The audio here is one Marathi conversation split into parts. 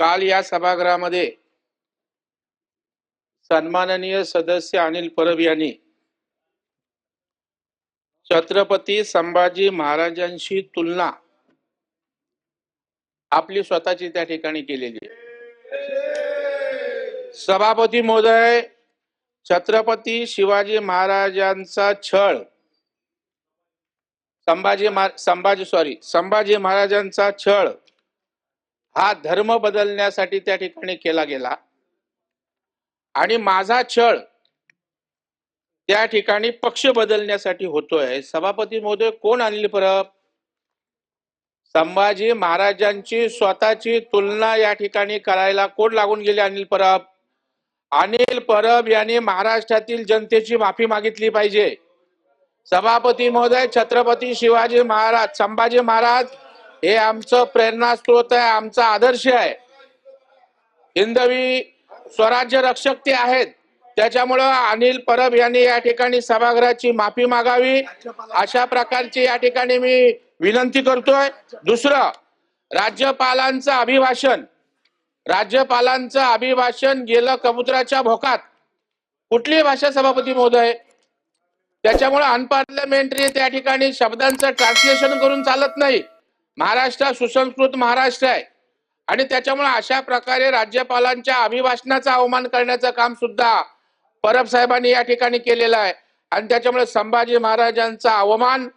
काल या सभागृहामध्ये सन्माननीय सदस्य अनिल परब यांनी छत्रपती संभाजी महाराजांशी तुलना आपली स्वतःची त्या ठिकाणी केलेली सभापती महोदय छत्रपती शिवाजी महाराजांचा छळ संभाजी संभाजी सॉरी संभाजी महाराजांचा छळ हा धर्म बदलण्यासाठी त्या ठिकाणी केला गेला. आणि माझा छळ त्या ठिकाणी पक्ष बदलण्यासाठी होतोय. सभापती महोदय कोण अनिल परब? संभाजी महाराजांची स्वतःची तुलना या ठिकाणी करायला कोण लागून गेले अनिल परब? अनिल परब यांनी महाराष्ट्रातील जनतेची माफी मागितली पाहिजे. सभापती महोदय छत्रपती शिवाजी महाराज संभाजी महाराज हे आमचं प्रेरणास्त्रोत आहे आमचा आदर्श आहे. हिंदवी स्वराज्य रक्षक ते आहेत. त्याच्यामुळं अनिल परब यांनी या ठिकाणी सभागृहाची माफी मागावी. अशा प्रकारची या ठिकाणी मी विनंती करतोय. दुसरं राज्यपालांचं अभिभाषण. राज्यपालांचं अभिभाषण गेलं कबुतराच्या भोकात. कुठली भाषा सभापती महोदय? त्याच्यामुळे अनपार्लमेंटरी त्या ठिकाणी शब्दांचं ट्रान्सलेशन करून चालत नाही. महाराष्ट्र सुसंस्कृत महाराष्ट्र आहे. आणि त्याच्यामुळे अशा प्रकारे राज्यपालांच्या अभिभाषणाचा अवमान करण्याचं काम सुद्धा परब साहेबांनी या ठिकाणी केलेलं आहे. आणि त्याच्यामुळे संभाजी महाराजांचा अवमान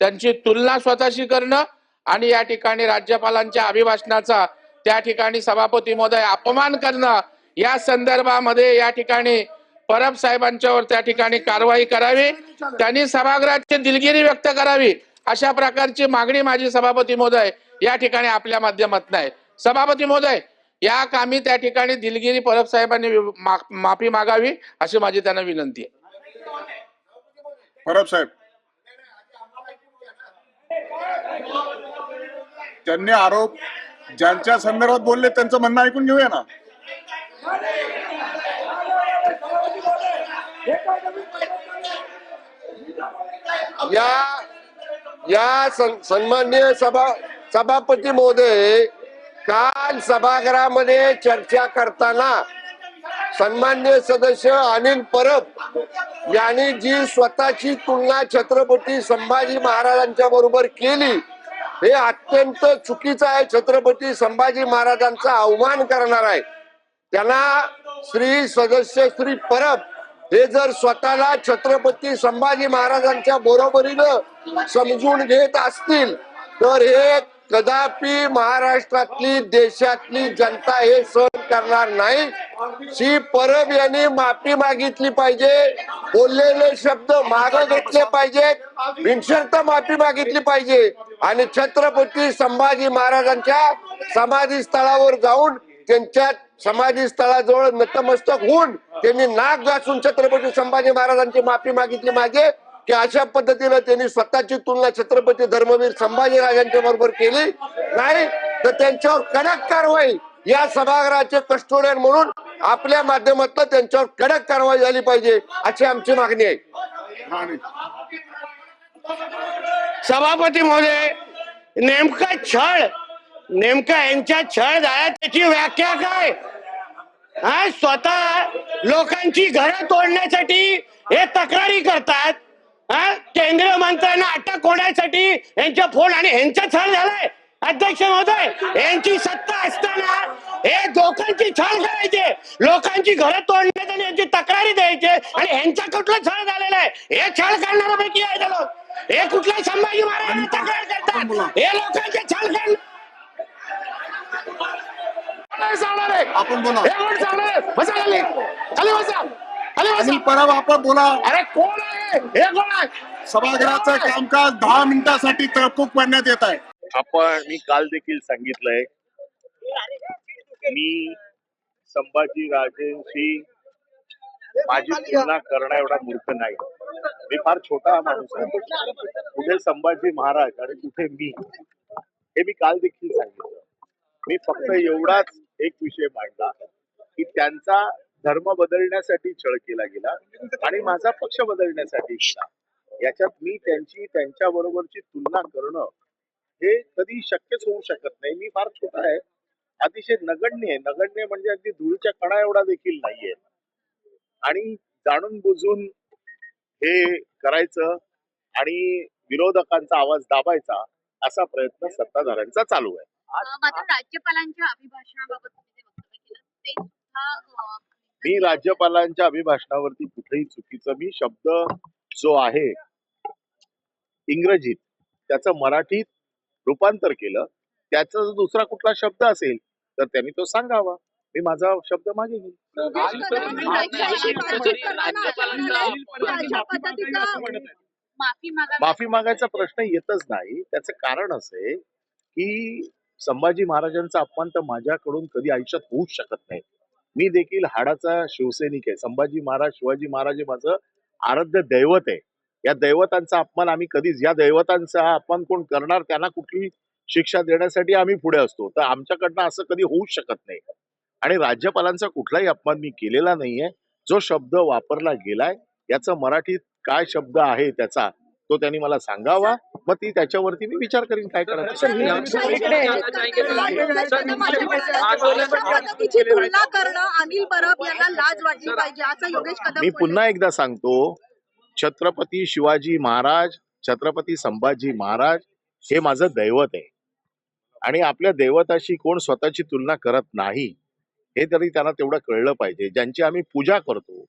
त्यांची तुलना स्वतःशी करणं आणि या ठिकाणी राज्यपालांच्या अभिभाषणाचा त्या ठिकाणी सभापती महोदय अपमान करणं या संदर्भामध्ये या ठिकाणी परब साहेबांच्यावर त्या ठिकाणी कारवाई करावी. त्यांनी सभागृहाची दिलगिरी व्यक्त करावी. अशा प्रकारची मागणी माझी सभापती महोदय या ठिकाणी आपल्या माध्यमातून आहे. सभापती महोदय या कामी त्या ठिकाणी दिलगिरी परब साहेबांनी माफी मागावी अशी माझी त्यांना विनंती आहे. परब साहेब. त्यांनी आरोप ज्यांच्या संदर्भात बोलले त्यांचं म्हणणं ऐकून घेऊया ना. या या सं- सन्माननीय सभा सभापती महोदय काल सभागृहामध्ये चर्चा करताना सन्मान्य सदस्य अनिल परब यांनी जी स्वतःची तुलना छत्रपती संभाजी महाराजांच्या बरोबर केली हे अत्यंत चुकीचं आहे. छत्रपती संभाजी महाराजांचा अवमान करणार आहे. त्यांना श्री सदस्य श्री परब हे जर स्वतःला छत्रपती संभाजी महाराजांच्या बरोबरीनं समजून घेत असतील तर हे कदापि महाराष्ट्रातली देशातली जनता हे सहन करणार नाही. श्री परब यांनी माफी मागितली पाहिजे बोललेले शब्द माग घेतले पाहिजेत बिनशर्त माफी मागितली पाहिजे आणि छत्रपती संभाजी महाराजांच्या समाधी स्थळावर जाऊन त्यांच्या समाधी स्थळाजवळ नतमस्तक होऊन त्यांनी नाक घासून छत्रपती संभाजी महाराजांची माफी मागितली मागे की अशा पद्धतीनं त्यांनी स्वतःची तुलना छत्रपती धर्मवीर संभाजी राजांच्या बरोबर केली. नाही तर त्यांच्यावर कडक कारवाई या सभागृहाचे कस्टोडियन म्हणून आपल्या माध्यमातून त्यांच्यावर कडक कारवाई झाली पाहिजे अशी आमची मागणी आहे. सभापती महोदय नेमका छळ नेमका यांच्या छळ झाला त्याची व्याख्या काय? हा स्वतः लोकांची घरं तोडण्यासाठी हे तक्रारी करतात. हा केंद्रीय मंत्र्यांना अटक होण्यासाठी यांच्या फोन आणि यांचा छळ झालाय. अध्यक्ष महोदय यांची सत्ता असताना हे लोकांची छळ करायचे. लोकांची घरं तोडण्यात आणि यांची तक्रारी द्यायचे आणि यांचा कुठला छळ झालेला आहे? हे छळ करणाऱ्यापैकी आहे लोक. हे कुठल्या संभाजी महाराजांना तक्रार करतात? हे लोकांचे छळ करणार. सांगणार आहे. आपण बोला. कोण सांगणार आहे? बसा खाली. खाली बसा. खाली अनिल बसा परब आपण बोला. अरे कोण आहे? हे कोण आहे? सभागृहाचं कामकाज दहा मिनिटासाठी तहकूब करण्यात येत आहे. आपण मी काल देखील सांगितलंय. मी संभाजी राजेंशी माझी तुलना करणं एवढा मूर्ख नाही. मी फार छोटा माणूस आहे. कुठे संभाजी महाराज आणि कुठे मी हे मी काल देखील सांगितलं. मी फक्त एवढाच एक विषय मांडला की त्यांचा धर्म बदलण्यासाठी छळ केला गेला आणि माझा पक्ष बदलण्यासाठी गेला. याच्यात मी त्यांची त्यांच्या बरोबरची तुलना करणं हे कधी शक्यच होऊ शकत नाही. मी फार छोटा आहे. अतिशय नगण्य आहे. नगण्य म्हणजे अगदी धुळीच्या कणा एवढा देखील नाहीये. आणि जाणून बुजून हे करायचं आणि विरोधकांचा आवाज दाबायचा असा प्रयत्न सत्ताधाऱ्यांचा चालू आहे. मात्र राज्यपालांच्या अभिभाषणाबाबत तुम्ही जे वक्तव्य केलं ते सुद्धा अ, मी राज्यपालांच्या अभिभाषणावरती कुठेही चुकीचं मी शब्द जो आहे इंग्रजीत त्याचं मराठीत रूपांतर केलं त्याचा जर दुसरा कुठला शब्द असेल तर त्यांनी तो सांगावा. मी माझा शब्द मागे घेईन. पद्धतीचा माफी मागा माफी मागायचा प्रश्न येतच नाही. त्याचं कारण असं आहे की संभाजी महाराजांचा अपमान तर माझ्याकडून कधी आयुष्यात होऊच शकत नाही. मी देखील हाडाचा शिवसैनिक आहे. संभाजी महाराज शिवाजी महाराज हे माझं आराध्य दैवत आहे. या दैवतांचा अपमान आम्ही कधीच या दैवतांचा अपमान कोण करणार? त्यांना कुठली शिक्षा देण्यासाठी आम्ही पुढे असतो. तर आमच्याकडनं असं कधी होऊच शकत नाही. आणि राज्यपालांचा कुठलाही अपमान मी केलेला नाहीये. जो शब्द वापरला गेलाय याचा मराठीत काय शब्द आहे त्याचा तो त्यांनी मला सांगावा मग ती त्याच्यावरती मी विचार करीन काय करायचं. मी. पुन्हा एकदा सांगतो छत्रपती शिवाजी महाराज छत्रपती संभाजी महाराज हे माझं दैवत आहे. आणि आपल्या दैवताशी कोण स्वतःची तुलना करत नाही हे तरी त्यांना तेवढं कळलं पाहिजे. ज्यांची आम्ही पूजा करतो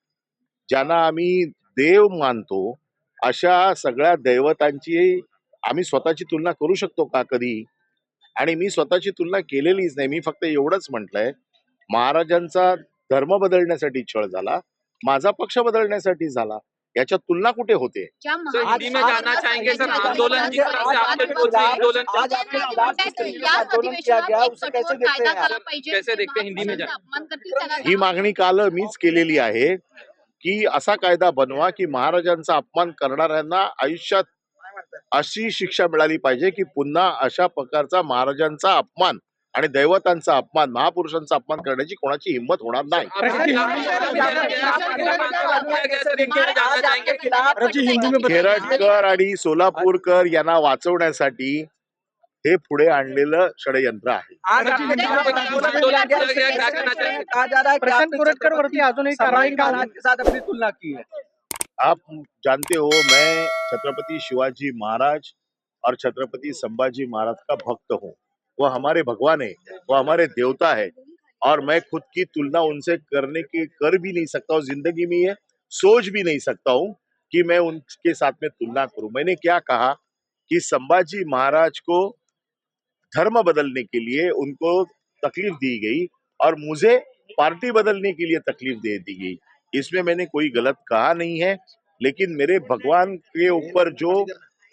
ज्यांना आम्ही देव मानतो अशा सगळ्या दैवतांची आम्ही स्वतःची तुलना करू शकतो का कधी? आणि मी स्वतःची तुलना केलेलीच नाही. मी फक्त एवढंच म्हटलंय महाराजांचा धर्म बदलण्यासाठी छळ झाला माझा पक्ष बदलण्यासाठी झाला. याच्यात तुलना कुठे होते? ही? मागणी काल मीच केलेली आहे. की असा कायदा बनवा की महाराजांचा अपमान करणाऱ्यांना आयुष्यात अशी शिक्षा मिळाली पाहिजे की पुन्हा अशा प्रकारचा महाराजांचा अपमान आणि दैवतांचा अपमान महापुरुषांचा अपमान करण्याची कोणाची हिंमत होणार नाही. खेरटकर आणि सोलापूरकर यांना वाचवण्यासाठी हे पुढे आणलेलं षडयंत्र आहे. प्रशांत कोरटकर वरती अजूनही कारवाई का होईल? के साथ अपनी तुलना की है आप जानते हो मैं छत्रपति शिवाजी महाराज और छत्रपति संभाजी महाराज का भक्त हूँ। वो हमारे भगवान है वो हमारे देवता है और मैं खुद की तुलना उनसे करने की कर भी नहीं सकता हूँ ज़िंदगी में ये सोच भी नहीं सकता हूँ कि मैं उनके साथ में तुलना करूँ। मैंने क्या कहा कि संभाजी महाराज को धर्म बदलने के लिए उनको तकलीफ़ दी गई और मुझे पार्टी बदलने के लिए तकलीफ़ दे दी गई। इसमें मैंने कोई गलत कहा नहीं है लेकिन मेरे भगवान के ऊपर जो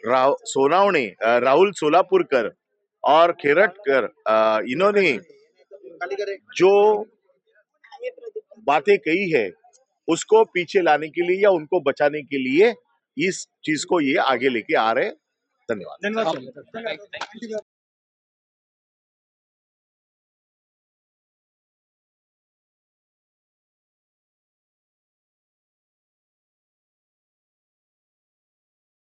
राव सोनावणे राहुल सोलापुरकर और खेरटकर इन्होंने जो बातें कही है उसको पीछे लाने के लिए या उनको बचाने के लिए इस चीज़ को ये आगे लेके आ रहे धन्यवाद। धन्यवाद.